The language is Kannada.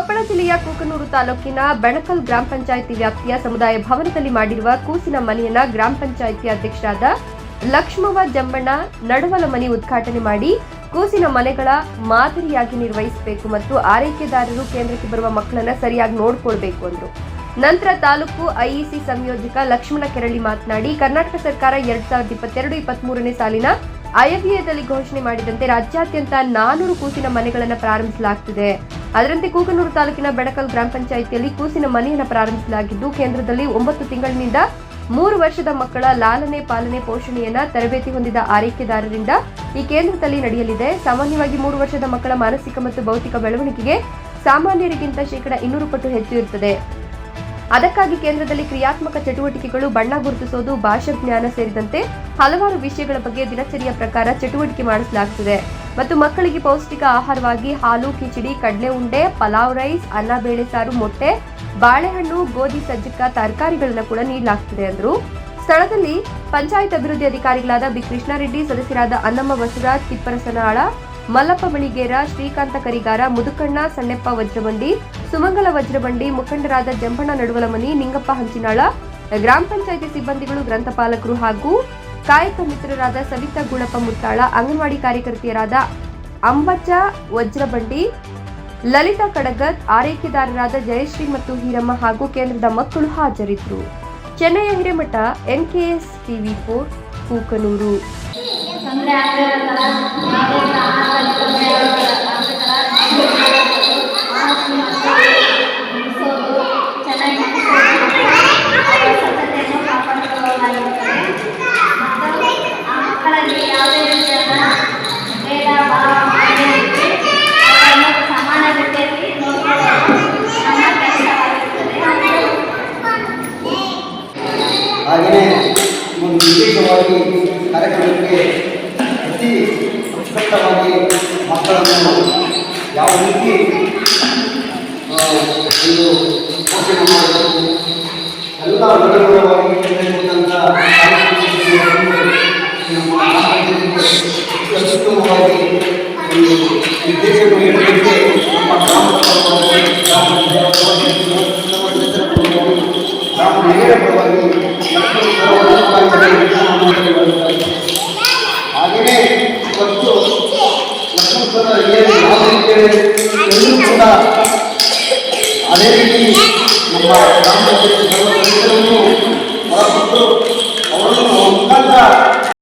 ಕೊಪ್ಪಳ ಜಿಲ್ಲೆಯ ಕೂಕನೂರು ತಾಲೂಕಿನ ಬೆಣಕಲ್ ಗ್ರಾಮ ಪಂಚಾಯಿತಿ ವ್ಯಾಪ್ತಿಯ ಸಮುದಾಯ ಭವನದಲ್ಲಿ ಮಾಡಿರುವ ಕೂಸಿನ ಮನೆಯನ್ನ ಗ್ರಾಮ ಪಂಚಾಯಿತಿ ಅಧ್ಯಕ್ಷರಾದ ಲಕ್ಷ್ಮವ ಜಂಬಣ್ಣ ನಡುವಲ ಮನೆ ಉದ್ಘಾಟನೆ ಮಾಡಿ ಕೂಸಿನ ಮನೆಗಳ ಮಾದರಿಯಾಗಿ ನಿರ್ವಹಿಸಬೇಕು ಮತ್ತು ಆರೈಕೆದಾರರು ಕೇಂದ್ರಕ್ಕೆ ಬರುವ ಮಕ್ಕಳನ್ನ ಸರಿಯಾಗಿ ನೋಡ್ಕೊಳ್ಬೇಕು ಅಂದ್ರು. ನಂತರ ತಾಲೂಕು ಐಇಸಿ ಸಂಯೋಜಕ ಲಕ್ಷ್ಮಣ ಕೆರಳಿ ಮಾತನಾಡಿ, ಕರ್ನಾಟಕ ಸರ್ಕಾರ ಎರಡ್ ಸಾವಿರದ ಇಪ್ಪತ್ತೆರಡು ಇಪ್ಪತ್ಮೂರನೇ ಸಾಲಿನ ಆಯವ್ಯಯದಲ್ಲಿ ಘೋಷಣೆ ಮಾಡಿದಂತೆ ರಾಜ್ಯಾದ್ಯಂತ ನಾನೂರು ಕೂಸಿನ ಮನೆಗಳನ್ನು ಪ್ರಾರಂಭಿಸಲಾಗುತ್ತಿದೆ ಅದರಂತೆ ಕೂಗನೂರು ತಾಲೂಕಿನ ಬೆಡಕಲ್ ಗ್ರಾಮ ಪಂಚಾಯಿತಿಯಲ್ಲಿ ಕೂಸಿನ ಮನೆಯನ್ನು ಪ್ರಾರಂಭಿಸಲಾಗಿದ್ದು, ಕೇಂದ್ರದಲ್ಲಿ ಒಂಬತ್ತು ತಿಂಗಳಿನಿಂದ ಮೂರು ವರ್ಷದ ಮಕ್ಕಳ ಲಾಲನೆ ಪಾಲನೆ ಪೋಷಣೆಯನ್ನ ತರಬೇತಿ ಹೊಂದಿದ ಆರೈಕೆದಾರರಿಂದ ಈ ಕೇಂದ್ರದಲ್ಲಿ ನಡೆಯಲಿದೆ. ಸಾಮಾನ್ಯವಾಗಿ ಮೂರು ವರ್ಷದ ಮಕ್ಕಳ ಮಾನಸಿಕ ಮತ್ತು ಭೌತಿಕ ಬೆಳವಣಿಗೆಗೆ ಸಾಮಾನ್ಯರಿಗಿಂತ ಶೇಕಡ ಇನ್ನೂರು ಪಟ್ಟು ಹೆಚ್ಚು ಇರುತ್ತದೆ ಅದಕ್ಕಾಗಿ ಕೇಂದ್ರದಲ್ಲಿ ಕ್ರಿಯಾತ್ಮಕ ಚಟುವಟಿಕೆಗಳು ಬಣ್ಣ ಗುರುತಿಸೋದು, ಭಾಷಾ ಜ್ಞಾನ ಸೇರಿದಂತೆ ಹಲವಾರು ವಿಷಯಗಳ ಬಗ್ಗೆ ದಿನಚರಿಯ ಪ್ರಕಾರ ಚಟುವಟಿಕೆ ಮಾಡಿಸಲಾಗುತ್ತದೆ ಮತ್ತು ಮಕ್ಕಳಿಗೆ ಪೌಷ್ಟಿಕ ಆಹಾರವಾಗಿ ಹಾಲು, ಕಿಚಡಿ, ಕಡಲೆ ಉಂಡೆ, ಪಲಾವ್ ರೈಸ್, ಅನ್ನ, ಬೇಳೆ ಸಾರು, ಮೊಟ್ಟೆ, ಬಾಳೆಹಣ್ಣು, ಗೋಧಿ, ಸಜ್ಜಕ, ತರಕಾರಿಗಳನ್ನು ಕೂಡ ನೀಡಲಾಗುತ್ತದೆ ಎಂದರು ಸ್ಥಳದಲ್ಲಿ ಪಂಚಾಯತ್ ಅಭಿವೃದ್ಧಿ ಅಧಿಕಾರಿಗಳಾದ ಬಿ ಕೃಷ್ಣಾರೆಡ್ಡಿ ಸದಸ್ಯರಾದ ಅನ್ನಮ್ಮ ಬಸವರಾಜ್ ತಿಪ್ಪರಸನಾಳ ಮಲ್ಲಪ್ಪ ಮಳಿಗೇರ, ಶ್ರೀಕಾಂತ ಕರಿಗಾರ, ಮುದುಕಣ್ಣ, ಸಣ್ಣಪ್ಪ ವಜ್ರಬಂಡಿ, ಸುಮಂಗಲ ವಜ್ರಬಂಡಿ, ಮುಖಂಡರಾದ ಜಂಪಣ್ಣ ನಡುವಲಮನಿ, ನಿಂಗಪ್ಪ ಹಂಚಿನಾಳ, ಗ್ರಾಮ ಪಂಚಾಯಿತಿ ಸಿಬ್ಬಂದಿಗಳು, ಗ್ರಂಥಪಾಲಕರು ಹಾಗೂ ಕಾಯಕ ಮಿತ್ರರಾದ ಸವಿತಾ ಗುಣಪ್ಪ ಮುತ್ತಾಳ, ಅಂಗನವಾಡಿ ಕಾರ್ಯಕರ್ತೆಯರಾದ ಅಂಬಚ್ಚ ವಜ್ರಬಂಡಿ, ಲಲಿತಾ ಕಡಗತ್ ಆರೈಕೆದಾರರಾದ ಜಯಶ್ರೀ ಮತ್ತು ಹೀರಮ್ಮ ಹಾಗೂ ಕೇಂದ್ರದ ಮಕ್ಕಳು ಹಾಜರಿದ್ದರು. ಚೆನ್ನೈಯ Hiremath, NKS TV four, Kukanur. ಹಾಗೆಯೇ ಒಂದು ವಿಶೇಷವಾಗಿ ಕಾರ್ಯಕ್ರಮಕ್ಕೆ ಅತಿ ಅಚ್ಚುಕಟ್ಟಾಗಿ ಮಕ್ಕಳನ್ನು ಯಾವ ರೀತಿ ಒಂದು ಪೋಷಣೆ ಮಾಡಬೇಕು? ಎಲ್ಲ ವಿವರವಾಗಿ ಕಾರ್ಯಕ್ರಮಗಳನ್ನು ನಮ್ಮ ಅತ್ಯುತ್ತಮವಾಗಿ ಒಂದು ನಿರ್ದೇಶನ ನೀಡಲಿಕ್ಕೆ ನಮ್ಮ ಗ್ರಾಮ ಪರವಾಗಿ ಗ್ರಾಮ ಪಂಚಾಯತ್ ಪರವಾಗಿ, ನಮ್ಮ ಸದಸ್ಯರ ಪರವಾಗಿ, ಗ್ರಾಮ ಹಿರಿಯರ ಪರವಾಗಿ ಮಕ್ಕಳು ಹಾಗೆಯೇ ಇವತ್ತು ಏನು ಯಾವ ಎಲ್ಲರೂ ಕೂಡ ಅದೇ ರೀತಿ ನಮ್ಮ ಗ್ರಾಮ ಪಂಚಾಯತ್ ಸದಸ್ಯರನ್ನು ಅವರನ್ನು ಮುಖಾಂತರ